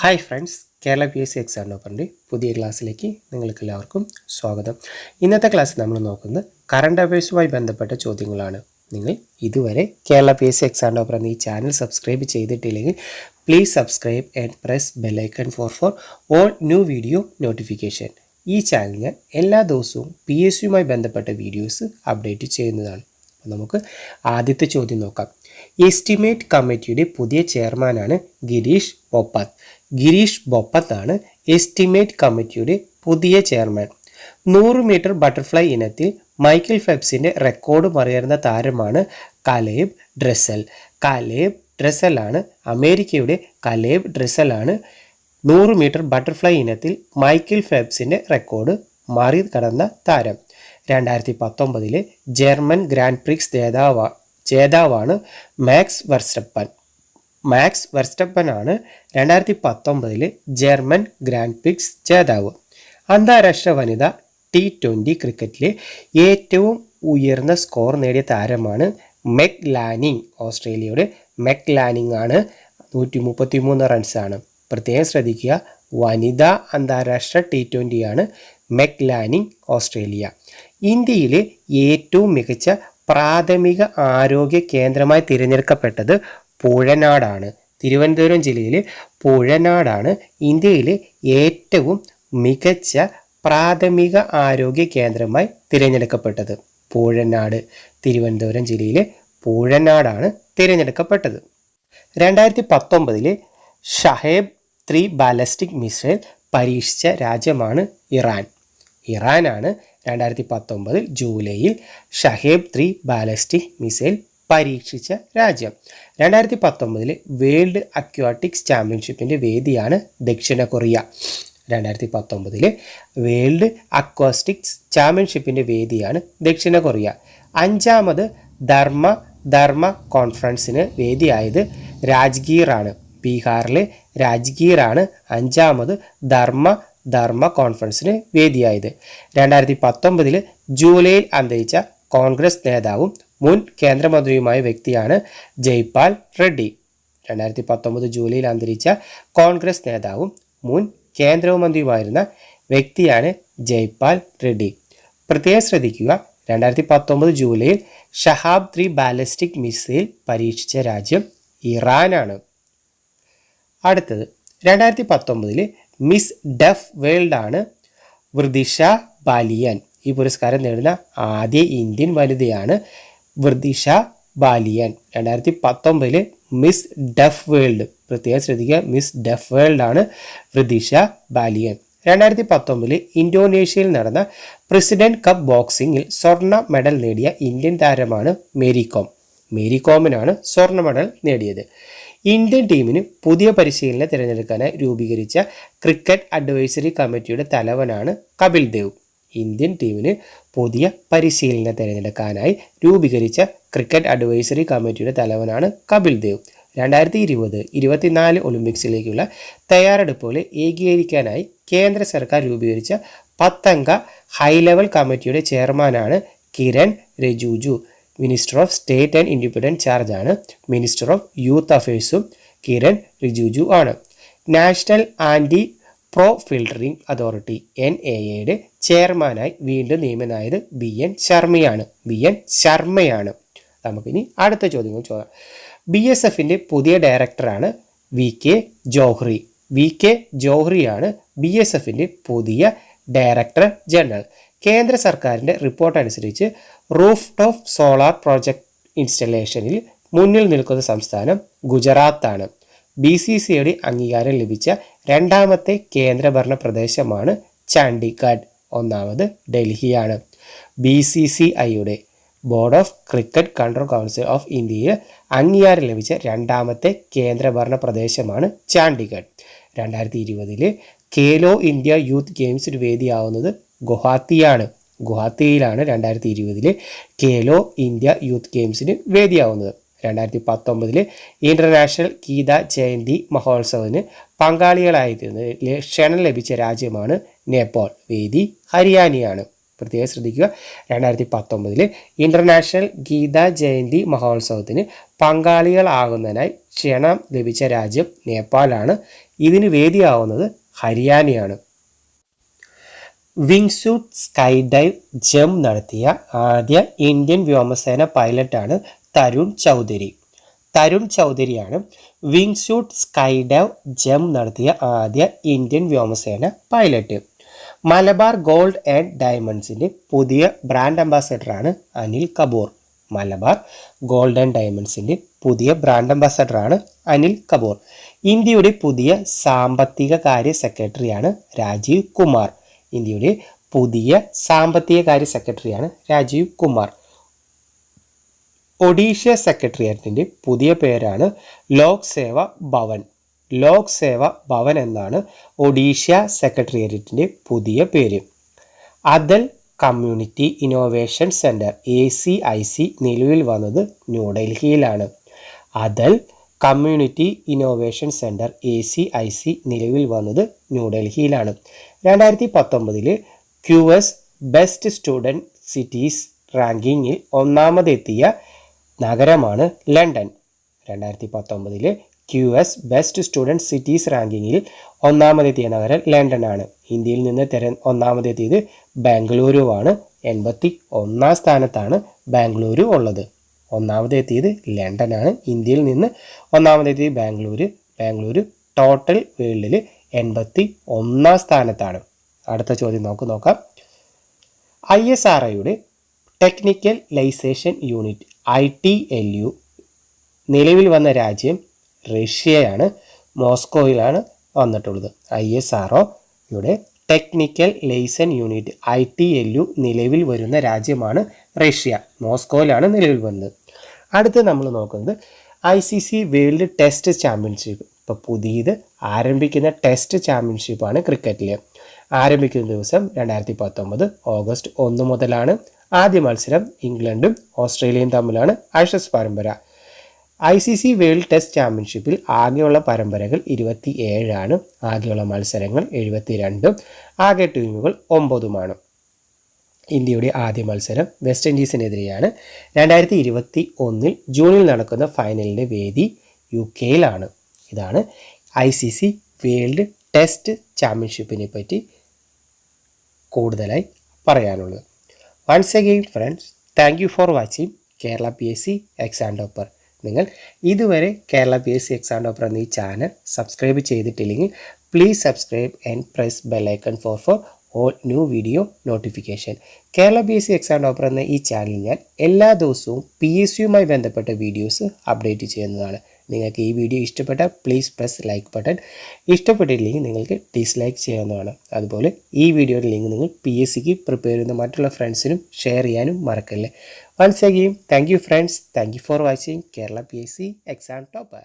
Hi friends Kerala P S C exam ഓപ്പറിന്റെ പുതിയ ക്ലാസ്സിലേക്ക് നിങ്ങൾക്ക് എല്ലാവർക്കും സ്വാഗതം. ഇന്നത്തെ ക്ലാസ് നമ്മൾ നോക്കുന്നത് കറണ്ട് അഫയേഴ്സുമായി ബന്ധപ്പെട്ട ചോദ്യങ്ങളാണ്. നിങ്ങൾ ഇതുവരെ Kerala P S C exam എന്ന ഈ ചാനൽ സബ്സ്ക്രൈബ് ചെയ്തിട്ടില്ലെങ്കിൽ please subscribe and press bell icon for for all new video notification ഈ ചാനൽ ഞാൻ എല്ലാ ദിവസവും പി എസ് സിയുമായി ബന്ധപ്പെട്ട വീഡിയോസ് അപ്ഡേറ്റ് ചെയ്യുന്നതാണ്. നമുക്ക് ആദ്യത്തെ ചോദ്യം നോക്കാം. എസ്റ്റിമേറ്റ് കമ്മിറ്റിയുടെ പുതിയ ചെയർമാനാണ് ഗിരീഷ് ബൊപ്പത്ത് ഗിരീഷ് ബൊപ്പത്താണ് എസ്റ്റിമേറ്റ് കമ്മിറ്റിയുടെ പുതിയ ചെയർമാൻ. നൂറ് മീറ്റർ ബട്ടർഫ്ലൈ ഇനത്തിൽ മൈക്കിൾ ഫെബ്സിന്റെ റെക്കോർഡ് മറികടന്ന താരമാണ് കലേബ് ഡ്രെസൽ. കലേബ് ഡ്രസലാണ് അമേരിക്കയുടെ കലേബ് ഡ്രസലാണ് നൂറ് മീറ്റർ ബട്ടർഫ്ലൈ ഇനത്തിൽ മൈക്കിൾ ഫെബ്സിന്റെ റെക്കോർഡ് മറികടന്ന താരം. രണ്ടായിരത്തി പത്തൊമ്പതിലെ ജർമ്മൻ ഗ്രാൻഡ് പ്രിക്സ് ജേതാവ ജേതാവാണ് മാക്സ് വെർസ്റ്റപ്പൻ. മാക്സ് വെർസ്റ്റപ്പനാണ് രണ്ടായിരത്തി പത്തൊമ്പതിൽ ജർമ്മൻ ഗ്രാൻഡ് പിക്സ് ജേതാവ്. അന്താരാഷ്ട്ര വനിത ടി ട്വന്റി ക്രിക്കറ്റിലെ ഏറ്റവും ഉയർന്ന സ്കോർ നേടിയ താരമാണ് മെക് ലാനിങ് ഓസ്ട്രേലിയയുടെ മെക് ലാനിങ് ആണ് നൂറ്റി മുപ്പത്തി മൂന്ന് റൺസാണ്. പ്രത്യേകം ശ്രദ്ധിക്കുക വനിതാ അന്താരാഷ്ട്ര ടി ട്വന്റിയാണ് മെക് ലാനിങ് ഓസ്ട്രേലിയ. ഇന്ത്യയിലെ ഏറ്റവും മികച്ച പ്രാഥമിക ആരോഗ്യ കേന്ദ്രമായി തിരഞ്ഞെടുക്കപ്പെട്ടത് പുഴനാടാണ്. തിരുവനന്തപുരം ജില്ലയിലെ പുഴനാടാണ് ഇന്ത്യയിലെ ഏറ്റവും മികച്ച പ്രാഥമിക ആരോഗ്യ കേന്ദ്രമായി തിരഞ്ഞെടുക്കപ്പെട്ടത്. പുഴനാട് തിരുവനന്തപുരം ജില്ലയിലെ പുഴനാടാണ് തിരഞ്ഞെടുക്കപ്പെട്ടത്. രണ്ടായിരത്തി പത്തൊമ്പതിലെ ഷഹേബ് ത്രീ ബാലസ്റ്റിക് മിസൈൽ പരീക്ഷിച്ച രാജ്യമാണ് ഇറാൻ. ഇറാനാണ് രണ്ടായിരത്തി പത്തൊമ്പതിൽ ജൂലൈയിൽ ഷഹേബ് ത്രീ ബാലസ്റ്റിക് മിസൈൽ പരീക്ഷിച്ച രാജ്യം. രണ്ടായിരത്തി പത്തൊമ്പതിലെ വേൾഡ് അക്വാട്ടിക്സ് ചാമ്പ്യൻഷിപ്പിന്റെ വേദിയാണ് ദക്ഷിണ കൊറിയ. രണ്ടായിരത്തി പത്തൊമ്പതിലെ വേൾഡ് അക്വാസ്റ്റിക്സ് ചാമ്പ്യൻഷിപ്പിന്റെ വേദിയാണ് ദക്ഷിണ കൊറിയ. അഞ്ചാമത് ധർമ്മ ധർമ്മ കോൺഫറൻസിന് വേദിയായത് രാജ്ഗീറാണ്. ബീഹാറിലെ രാജ്ഗീറാണ് അഞ്ചാമത് ധർമ്മ ധർമ്മ കോൺഫറൻസിന് വേദിയായത്. രണ്ടായിരത്തി പത്തൊമ്പതിൽ ജൂലൈയിൽ അന്തരിച്ച കോൺഗ്രസ് നേതാവും മുൻ കേന്ദ്രമന്ത്രിയുമായ വ്യക്തിയാണ് ജയ്പാൽ റെഡ്ഡി. രണ്ടായിരത്തി പത്തൊമ്പത് ജൂലൈയിൽ അന്തരിച്ച കോൺഗ്രസ് നേതാവും മുൻ കേന്ദ്രമന്ത്രിയുമായിരുന്ന വ്യക്തിയാണ് ജയ്പാൽ റെഡ്ഡി. പ്രത്യേകം ശ്രദ്ധിക്കുക രണ്ടായിരത്തി പത്തൊമ്പത് ജൂലൈയിൽ ഷഹാബ് ത്രീ ബാലിസ്റ്റിക് മിസൈൽ പരീക്ഷിച്ച രാജ്യം ഇറാനാണ്. അടുത്തത് രണ്ടായിരത്തി പത്തൊമ്പതിൽ മിസ് ഡഫ് വേൾഡ് ആണ് വൃദിഷ ബാലിയൻ. ഈ പുരസ്കാരം നേടുന്ന ആദ്യ ഇന്ത്യൻ വനിതയാണ് വൃദിഷ ബാലിയൻ. രണ്ടായിരത്തി പത്തൊമ്പതിൽ മിസ് ഡെഫ് വേൾഡ് പ്രത്യേകം ശ്രദ്ധിക്കുക മിസ് ഡെഫ് വേൾഡ് ആണ് വൃദിഷ ബാലിയൻ. രണ്ടായിരത്തി പത്തൊമ്പതിൽ ഇന്തോനേഷ്യയിൽ നടന്ന പ്രസിഡന്റ് കപ്പ് ബോക്സിംഗിൽ സ്വർണ മെഡൽ നേടിയ ഇന്ത്യൻ താരമാണ് മേരി കോം. മേരി കോമിനാണ് സ്വർണ മെഡൽ നേടിയത്. ഇന്ത്യൻ ടീമിന് പുതിയ പരിശീലനം തിരഞ്ഞെടുക്കാനായി രൂപീകരിച്ച ക്രിക്കറ്റ് അഡ്വൈസറി കമ്മിറ്റിയുടെ തലവനാണ് കപിൽ ദേവ്. ഇന്ത്യൻ ടീമിന് പുതിയ പരിശീലനം തിരഞ്ഞെടുക്കാനായി രൂപീകരിച്ച ക്രിക്കറ്റ് അഡ്വൈസറി കമ്മിറ്റിയുടെ തലവനാണ് കപിൽ ദേവ്. രണ്ടായിരത്തി ഇരുപത് ഇരുപത്തിനാല് ഒളിമ്പിക്സിലേക്കുള്ള തയ്യാറെടുപ്പുകളെ ഏകീകരിക്കാനായി കേന്ദ്ര സർക്കാർ രൂപീകരിച്ച പത്തംഗ ഹൈ ലെവൽ കമ്മിറ്റിയുടെ ചെയർമാനാണ് Kiran Rijiju. Minister of state and independent ചാർജാണ് minister of youth അഫയേഴ്സും കിരൺ റിജുജു ആണ്. National anti profiteering authority N A എയുടെ ചെയർമാനായി വീണ്ടും നിയമനായത് ബി എൻ ശർമ്മയാണ്. ബി എൻ ശർമ്മയാണ്. നമുക്കിനി അടുത്ത ചോദ്യങ്ങൾ ചോദിക്കാം ബി എസ് എഫിന്റെ പുതിയ ഡയറക്ടറാണ് V K Johri. V K ജോഹ്രിയാണ് B S എഫിന്റെ പുതിയ ഡയറക്ടർ ജനറൽ. കേന്ദ്ര സർക്കാരിന്റെ റിപ്പോർട്ട് അനുസരിച്ച് റൂഫ് ടോപ്പ് സോളാർ പ്രോജക്റ്റ് ഇൻസ്റ്റലേഷനിൽ മുന്നിൽ നിൽക്കുന്ന സംസ്ഥാനം ഗുജറാത്താണ്. ബി സി സിയുടെ അംഗീകാരം ലഭിച്ച രണ്ടാമത്തെ കേന്ദ്രഭരണ പ്രദേശമാണ് ചണ്ഡീഗഡ്. ഒന്നാമത് ഡൽഹിയാണ്. ബി സി സി ഐയുടെ board of cricket control council of ഇന്ത്യയിൽ അംഗീകാരം ലഭിച്ച രണ്ടാമത്തെ കേന്ദ്രഭരണ പ്രദേശമാണ് ചണ്ഡീഗഡ്. രണ്ടായിരത്തി ഇരുപതിൽ കേലോ ഇന്ത്യ യൂത്ത് ഗെയിംസിന് വേദിയാവുന്നത് ഗുവാഹത്തിയാണ്. ഗുവാഹത്തിയിലാണ് രണ്ടായിരത്തി ഇരുപതിലെ കേലോ ഇന്ത്യ യൂത്ത് ഗെയിംസിന് വേദിയാവുന്നത്. രണ്ടായിരത്തി പത്തൊമ്പതിൽ ഇന്റർനാഷണൽ ഗീത ജയന്തി മഹോത്സവത്തിന് പങ്കാളികളായിരുന്നതിൽ ക്ഷണം ലഭിച്ച രാജ്യമാണ് നേപ്പാൾ വേദി ഹരിയാനയാണ്. പ്രത്യേകം ശ്രദ്ധിക്കുക. രണ്ടായിരത്തി പത്തൊമ്പതിൽ ഇന്റർനാഷണൽ ഗീതാ ജയന്തി മഹോത്സവത്തിന് പങ്കാളികളാകുന്നതിനായി ക്ഷണം ലഭിച്ച രാജ്യം നേപ്പാളാണ്. ഇതിന് വേദിയാവുന്നത് ഹരിയാനയാണ്. വിങ്സൂട്ട് സ്കൈ ഡൈവ് ജം നടത്തിയ ആദ്യ ഇന്ത്യൻ വ്യോമസേന പൈലറ്റാണ് തരുൺ ചൗധരി. തരുൺ ചൗധരിയാണ് വിങ്സൂട്ട് സ്കൈ ഡൈവ് ജം നടത്തിയ ആദ്യ ഇന്ത്യൻ വ്യോമസേന പൈലറ്റ്. മലബാർ ഗോൾഡ് ആൻഡ് ഡയമണ്ട്സിന്റെ പുതിയ ബ്രാൻഡ് അംബാസഡറാണ് അനിൽ കപൂർ. മലബാർ ഗോൾഡ് ആൻഡ് ഡയമണ്ട്സിന്റെ പുതിയ ബ്രാൻഡ് അംബാസഡറാണ് അനിൽ കപൂർ. ഇന്ത്യയുടെ പുതിയ സാമ്പത്തിക കാര്യ സെക്രട്ടറിയാണ് രാജീവ് കുമാർ. ഇന്ത്യയുടെ പുതിയ സാമ്പത്തിക കാര്യ സെക്രട്ടറിയാണ് രാജീവ് കുമാർ. ഒഡീഷ സെക്രട്ടേറിയറ്റിന്റെ പുതിയ പേരാണ് ലോക് സേവ ഭവൻ. ലോക് സേവ ഭവൻ എന്നാണ് ഒഡീഷ സെക്രട്ടേറിയറ്റിന്റെ പുതിയ പേര്. Atal community innovation centre A C I C നിലവിൽ വന്നത് ന്യൂഡൽഹിയിലാണ്. Atal community innovation centre A C I C നിലവിൽ വന്നത് ന്യൂഡൽഹിയിലാണ്. രണ്ടായിരത്തി പത്തൊമ്പതിൽ Q S best student cities റാങ്കിങ്ങിൽ ഒന്നാമതെത്തിയ നഗരമാണ് ലണ്ടൻ. രണ്ടായിരത്തി പത്തൊമ്പതിൽ Q S best student cities റാങ്കിങ്ങിൽ ഒന്നാമതെത്തിയ നഗരം ലണ്ടനാണ്. ഇന്ത്യയിൽ നിന്ന് തെര ഒന്നാമതെത്തിയത് ബാംഗ്ലൂരുവാണ്. എൺപത്തി ഒന്നാം സ്ഥാനത്താണ് ബാംഗ്ലൂരു ഉള്ളത്. ഒന്നാമതെത്തിയത് ലണ്ടനാണ്. ഇന്ത്യയിൽ നിന്ന് ഒന്നാമതെത്തിയത് ബാംഗ്ലൂര്. ബാംഗ്ലൂര് ടോട്ടൽ വേൾഡിൽ എൺപത്തി ഒന്നാം സ്ഥാനത്താണ്. അടുത്ത ചോദ്യം നോക്ക് നോക്കാം. ഐ എസ് ആർ ഐയുടെ technical liaison unit I T L U നിലവിൽ വന്ന രാജ്യം റഷ്യയാണ് മോസ്കോയിലാണ് വന്നിട്ടുള്ളത്. ഐ എസ് ആർ ഒയുടെ technical liaison unit I T L U നിലവിൽ വരുന്ന രാജ്യമാണ് റഷ്യ. മോസ്കോയിലാണ് നിലവിൽ വരുന്നത്. അടുത്ത് നമ്മൾ നോക്കുന്നത് I C C world test championship. ഇപ്പോൾ പുതിയത് ആരംഭിക്കുന്ന ടെസ്റ്റ് ചാമ്പ്യൻഷിപ്പാണ് ക്രിക്കറ്റിൽ ആരംഭിക്കുന്ന ദിവസം രണ്ടായിരത്തി പത്തൊമ്പത് ഓഗസ്റ്റ് ഒന്ന് മുതലാണ് ആദ്യ മത്സരം ഇംഗ്ലണ്ടും ഓസ്ട്രേലിയയും തമ്മിലാണ് ആഷസ് പരമ്പര. I C C world test ചാമ്പ്യൻഷിപ്പിൽ ആകെയുള്ള പരമ്പരകൾ ഇരുപത്തി ഏഴാണ് ആകെയുള്ള മത്സരങ്ങൾ എഴുപത്തിരണ്ടും ആകെ ടീമുകൾ ഒമ്പതുമാണ്. ഇന്ത്യയുടെ ആദ്യ മത്സരം വെസ്റ്റ് ഇൻഡീസിനെതിരെയാണ്. രണ്ടായിരത്തി ഇരുപത്തി ഒന്നിൽ ജൂണിൽ നടക്കുന്ന ഫൈനലിന്റെ വേദി യു കെയിലാണ് ഇതാണ് I C C world test ചാമ്പ്യൻഷിപ്പിനെ പറ്റി കൂടുതലായി പറയാനുള്ളത്. Once again friends thank you for watching Kerala P S C exam topper നിങ്ങൾ ഇതുവരെ Kerala P S C exam topper എന്ന ഈ ചാനൽ സബ്സ്ക്രൈബ് ചെയ്തിട്ടില്ലെങ്കിൽ please subscribe and press bell icon for for all new video notification Kerala P S C exam topper എന്ന ഈ ചാനലിൽ ഞാൻ എല്ലാ ദിവസവും പി എസ് സിയുമായി ബന്ധപ്പെട്ട വീഡിയോസ് അപ്ഡേറ്റ് ചെയ്യുന്നതാണ്. നിങ്ങൾക്ക് ഈ വീഡിയോ ഇഷ്ടപ്പെട്ടാൽ പ്ലീസ് പ്രസ് ലൈക്ക് ബട്ടൺ ഇഷ്ടപ്പെട്ടില്ലെങ്കിൽ നിങ്ങൾക്ക് ഡിസ്ലൈക്ക് ചെയ്യാവുന്നതാണ്. അതുപോലെ ഈ വീഡിയോയുടെ ലിങ്ക് നിങ്ങൾ പി എസ് സിക്ക് പ്രിപ്പയർ ചെയ്യുന്ന മറ്റുള്ള ഫ്രണ്ട്സിനും ഷെയർ ചെയ്യാനും മറക്കല്ലേ. Once again thank you friends thank you for watching Kerala P S C exam topper